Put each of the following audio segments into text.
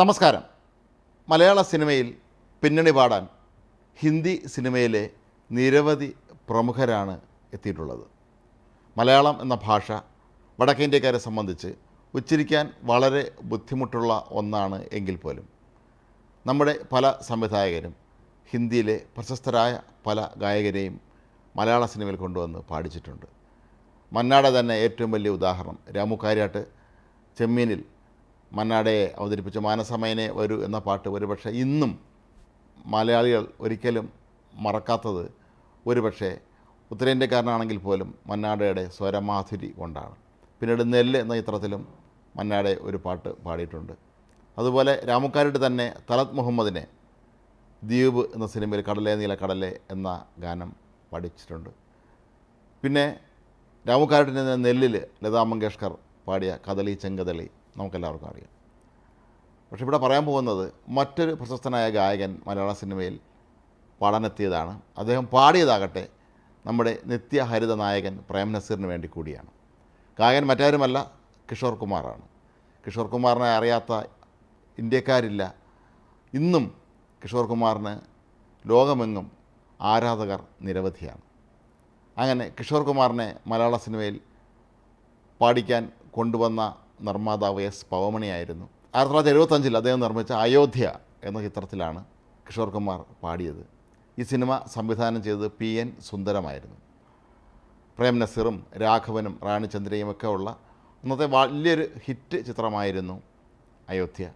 നമസ്കാരം. മലയാള സിനിമയിൽ പിന്നണി പാടാൻ ഹിന്ദി സിനിമയിലെ നിരവധി പ്രമുഖരാണ് എത്തിയിട്ടുള്ളത്. മലയാളം എന്ന ഭാഷ വടക്കേന്ത്യക്കാരെ സംബന്ധിച്ച് ഉച്ചരിക്കാൻ വളരെ ബുദ്ധിമുട്ടുള്ള ഒന്നാണ് എങ്കിൽ പോലും. നമ്മുടെ പല സംവിധായകരും ഹിന്ദിയിലെ പ്രശസ്തരായ പല ഗായകരെയും മലയാള സിനിമയിൽ കൊണ്ടുവന്ന് പാടിച്ചിട്ടുണ്ട്. മന്നാട തന്നെ ഏറ്റവും വലിയ ഉദാഹരണം രാമു കാര്യാട്ട് ചെമ്മീനിൽ മന്നാടയെ അവതരിപ്പിച്ച മാനസമയനെ വരൂ എന്ന പാട്ട് ഒരുപക്ഷെ ഇന്നും മലയാളികൾ ഒരിക്കലും മറക്കാത്തത് ഒരുപക്ഷെ ഉത്തരേന്ത്യക്കാരനാണെങ്കിൽ പോലും മന്നാടയുടെ സ്വരമാധുരി കൊണ്ടാണ്. പിന്നീട് നെല്ല് എന്ന ചിത്രത്തിലും മന്നാടെ ഒരു പാട്ട് പാടിയിട്ടുണ്ട്. അതുപോലെ രാമുക്കാരുടെ തന്നെ തലത് മുഹമ്മദിനെ ദ്വീപ് എന്ന സിനിമയിൽ കടലേ നീല കടലേ എന്ന ഗാനം പാടിച്ചിട്ടുണ്ട് പിന്നെ രാമുക്കാരുടെ നെല്ലിൽ ലതാ മങ്കേഷ്കർ പാടിയ കദളി ചെങ്കദളി നമുക്കെല്ലാവർക്കും അറിയാം. പക്ഷെ ഇവിടെ പറയാൻ പോകുന്നത് മറ്റൊരു പ്രശസ്തനായ ഗായകൻ മലയാള സിനിമയിൽ പാടാനെത്തിയതാണ്. അദ്ദേഹം പാടിയതാകട്ടെ നമ്മുടെ നിത്യഹരിത നായകൻ പ്രേം നസീറിന് വേണ്ടി കൂടിയാണ്. ഗായകൻ മറ്റാരുമല്ല കിഷോർ കുമാറാണ്. കിഷോർ കുമാറിനെ അറിയാത്ത ഇന്ത്യക്കാരില്ല. ഇന്നും കിഷോർ കുമാറിന് ലോകമെങ്ങും ആരാധകർ നിരവധിയാണ്. അങ്ങനെ കിഷോർ കുമാറിനെ മലയാള സിനിമയിൽ പാടിക്കാൻ കൊണ്ടുവന്ന നിർമ്മാതാവ് എസ് പവമണിയായിരുന്നു ആയിരത്തി തൊള്ളായിരത്തി എഴുപത്തഞ്ചിൽ അദ്ദേഹം നിർമ്മിച്ച അയോധ്യ എന്ന ചിത്രത്തിലാണ് കിഷോർ കുമാർ പാടിയത്. ഈ സിനിമ സംവിധാനം ചെയ്തത് പി എൻ സുന്ദരമായിരുന്നു. പ്രേം നസീറും രാഘവനും റാണിചന്ദ്രയും ഒക്കെ ഉള്ള അന്നത്തെ വലിയൊരു ഹിറ്റ് ചിത്രമായിരുന്നു അയോധ്യ.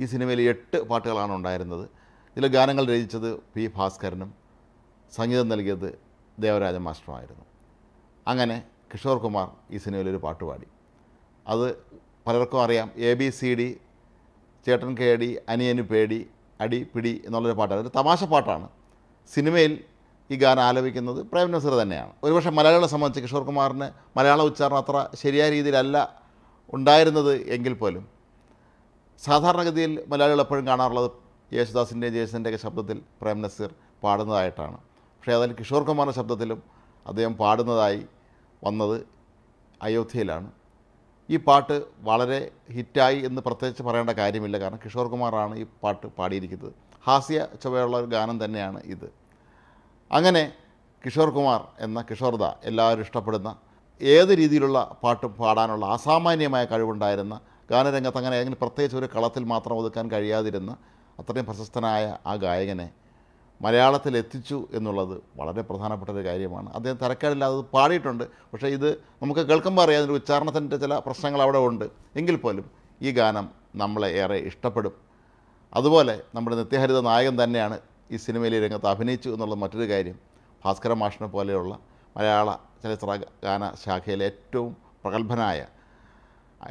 ഈ സിനിമയിൽ എട്ട് പാട്ടുകളാണ് ഉണ്ടായിരുന്നത്. ഇതിൽ ഗാനങ്ങൾ രചിച്ചത് പി ഭാസ്കരനും സംഗീതം നൽകിയത് ദേവരാജ മാസ്റ്ററുമായിരുന്നു. അങ്ങനെ കിഷോർ കുമാർ ഈ സിനിമയിൽ ഒരു പാട്ട് പാടി. അത് പലർക്കും അറിയാം. എ ബി സി ഡി ചേട്ടൻ കേടി അനിയന് പേടി അടി പിടി എന്നുള്ളൊരു പാട്ടാണ്. അതൊരു തമാശ പാട്ടാണ്. സിനിമയിൽ ഈ ഗാനം ആലപിക്കുന്നത് പ്രേം നസീർ തന്നെയാണ്. ഒരുപക്ഷെ മലയാളികളെ സംബന്ധിച്ച് കിഷോർ കുമാറിന് മലയാള ഉച്ചാരണം അത്ര ശരിയായ രീതിയിലല്ല ഉണ്ടായിരുന്നത് എങ്കിൽ പോലും. സാധാരണഗതിയിൽ മലയാളികൾ എപ്പോഴും കാണാറുള്ളത് യേശുദാസിന്റെയും ജേസന്റെയൊക്കെ ശബ്ദത്തിൽ പ്രേം നസീർ പാടുന്നതായിട്ടാണ്. പക്ഷേ അതിൽ കിഷോർ കുമാറിന്റെ ശബ്ദത്തിലും അദ്ദേഹം പാടുന്നതായി വന്നത് അയോധ്യയിലാണ്. ഈ പാട്ട് വളരെ ഹിറ്റായി എന്ന് പ്രത്യേകിച്ച് പറയേണ്ട കാര്യമില്ല. കാരണം കിഷോർ കുമാറാണ് ഈ പാട്ട് പാടിയിരിക്കുന്നത്. ഹാസ്യ ചുവയുള്ള ഒരു ഗാനം തന്നെയാണ് ഇത്. അങ്ങനെ കിഷോർ കുമാർ എന്ന കിഷോർദ എല്ലാവരും ഇഷ്ടപ്പെടുന്ന ഏത് രീതിയിലുള്ള പാട്ട് പാടാനുള്ള അസാമാന്യമായ കഴിവുണ്ടായിരുന്ന ഗാനരംഗത്ത് അങ്ങനെ ഏതെങ്കിലും പ്രത്യേകിച്ച് ഒരു കളത്തിൽ മാത്രം ഒതുക്കാൻ കഴിയാതിരുന്ന അത്രയും പ്രശസ്തനായ ആ ഗായകനെ മലയാളത്തിൽ എത്തിച്ചു എന്നുള്ളത് വളരെ പ്രധാനപ്പെട്ട ഒരു കാര്യമാണ്. അദ്ദേഹം തരക്കേടില്ലാതെ പാടിയിട്ടുണ്ട്. പക്ഷേ ഇത് നമുക്ക് കേൾക്കുമ്പോൾ അറിയാം അതിന്റെ ഉച്ചാരണത്തിന്റെ ചില പ്രശ്നങ്ങൾ അവിടെ ഉണ്ട്. എങ്കിൽ പോലും ഈ ഗാനം നമ്മളെ ഏറെ ഇഷ്ടപ്പെടും. അതുപോലെ നമ്മുടെ നിത്യഹരിത നായകൻ തന്നെയാണ് ഈ സിനിമയിലെ രംഗത്ത് അഭിനയിച്ചു എന്നുള്ളത് മറ്റൊരു കാര്യം. ഭാസ്കര മാഷിനെ പോലെയുള്ള മലയാള ചലച്ചിത്ര ഗാന ശാഖയിലെ ഏറ്റവും പ്രഗത്ഭനായ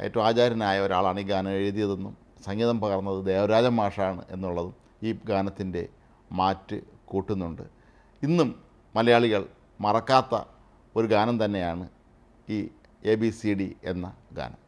ഏറ്റവും ആചാര്യനായ ഒരാളാണ് ഈ ഗാനം എഴുതിയതെന്നും സംഗീതം പകർന്നത് ദേവരാജൻ മാഷാണ് എന്നുള്ളതും ഈ ഗാനത്തിന്റെ മാറ്റ് കൂട്ടുന്നുണ്ട്. ഇന്നും മലയാളികൾ മറക്കാത്ത ഒരു ഗാനം തന്നെയാണ് ഈ എ ബി സി ഡി എന്ന ഗാനം.